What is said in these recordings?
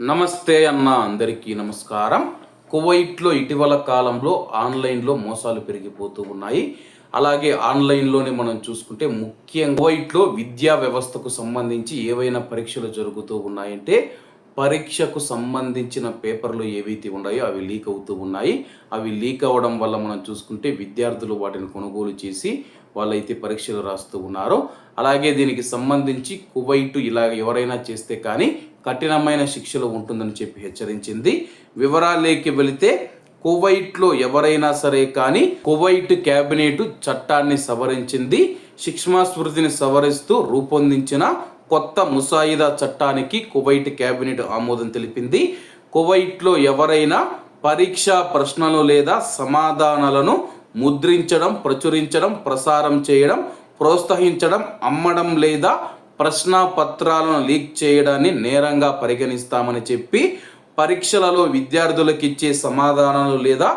నమస్తే అన్న అందరికీ నమస్కారం. కువైట్లో ఇటీవల కాలంలో ఆన్లైన్లో మోసాలు పెరిగిపోతూ ఉన్నాయి. అలాగే ఆన్లైన్లోనే మనం చూసుకుంటే ముఖ్యంగా కువైట్లో విద్యా వ్యవస్థకు సంబంధించి ఏవైనా పరీక్షలు జరుగుతూ ఉన్నాయంటే పరీక్షకు సంబంధించిన పేపర్లు ఏవైతే ఉన్నాయో అవి లీక్ అవుతూ ఉన్నాయి. అవి లీక్ అవ్వడం వల్ల మనం చూసుకుంటే విద్యార్థులు వాటిని కొనుగోలు చేసి వాళ్ళైతే పరీక్షలు రాస్తూ ఉన్నారు. అలాగే దీనికి సంబంధించి కువైట్ ఇలా ఎవరైనా చేస్తే కానీ కఠినమైన శిక్షలు ఉంటుందని చెప్పి హెచ్చరించింది. వివరాలేకి వెళితే కువైట్లో ఎవరైనా సరే కానీ కువైట్ క్యాబినెట్ చట్టాన్ని సవరించింది. శిక్షమా స్మృతిని సవరిస్తూ రూపొందించిన కొత్త ముసాయిదా చట్టానికి కువైట్ క్యాబినెట్ ఆమోదం తెలిపింది. కువైట్లో ఎవరైనా పరీక్షా ప్రశ్నలు లేదా సమాధానాలను ముద్రించడం ప్రచురించడం ప్రసారం చేయడం ప్రోత్సహించడం అమ్మడం లేదా ప్రశ్న పత్రాలను లీక్ చేయడాన్ని నేరంగా పరిగణిస్తామని చెప్పి పరీక్షలలో విద్యార్థులకు ఇచ్చే సమాధానాలు లేదా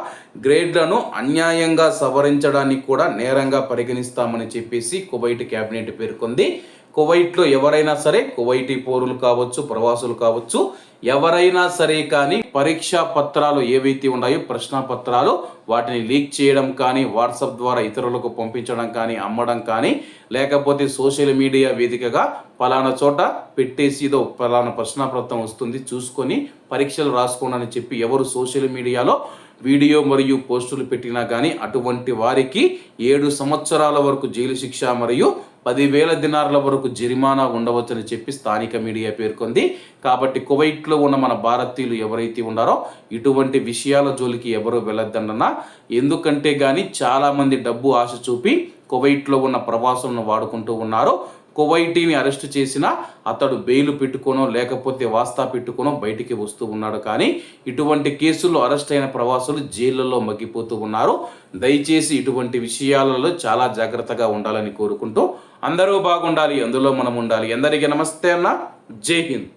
గ్రేడ్లను అన్యాయంగా సవరించడానికి కూడా నేరంగా పరిగణిస్తామని చెప్పేసి కువైట్ క్యాబినెట్ పేర్కొంది. కువైట్లో ఎవరైనా సరే కువైటీ పౌరులు కావచ్చు ప్రవాసులు కావచ్చు ఎవరైనా సరే కానీ పరీక్షా పత్రాలు ఏవైతే ఉన్నాయో ప్రశ్న పత్రాలు వాటిని లీక్ చేయడం కానీ వాట్సాప్ ద్వారా ఇతరులకు పంపించడం కానీ అమ్మడం కానీ లేకపోతే సోషల్ మీడియా వేదికగా పలానా చోట పెట్టేసి ఇదో పలానా ప్రశ్నాపత్రం వస్తుంది చూసుకొని పరీక్షలు రాసుకోండి అని చెప్పి ఎవరు సోషల్ మీడియాలో వీడియో మరియు పోస్టులు పెట్టినా కానీ అటువంటి వారికి ఏడు సంవత్సరాల వరకు జైలు శిక్ష మరియు పదివేల దినార్ల వరకు జరిమానా ఉండవచ్చని చెప్పి స్థానిక మీడియా పేర్కొంది. కాబట్టి కువైట్లో ఉన్న మన భారతీయులు ఎవరైతే ఉన్నారో ఇటువంటి విషయాల జోలికి ఎవరు వెళ్ళొద్దన్న ఎందుకంటే కానీ చాలామంది డబ్బు ఆశ చూపి కువైట్లో ఉన్న ప్రవాసులను వాడుకుంటూ ఉన్నారు. కువైటీని అరెస్ట్ చేసిన అతడు బెయిల్ పెట్టుకోనో లేకపోతే వాస్తా పెట్టుకోనో బయటికి వస్తూ ఉన్నాడు. కానీ ఇటువంటి కేసుల్లో అరెస్ట్ అయిన ప్రవాసులు జైళ్ళలో మగ్గిపోతూ ఉన్నారు. దయచేసి ఇటువంటి విషయాలలో చాలా జాగ్రత్తగా ఉండాలని కోరుకుంటూ అందరూ బాగుండాలి అందులో మనం ఉండాలి. అందరికీ నమస్తే అన్న. జై హింద్.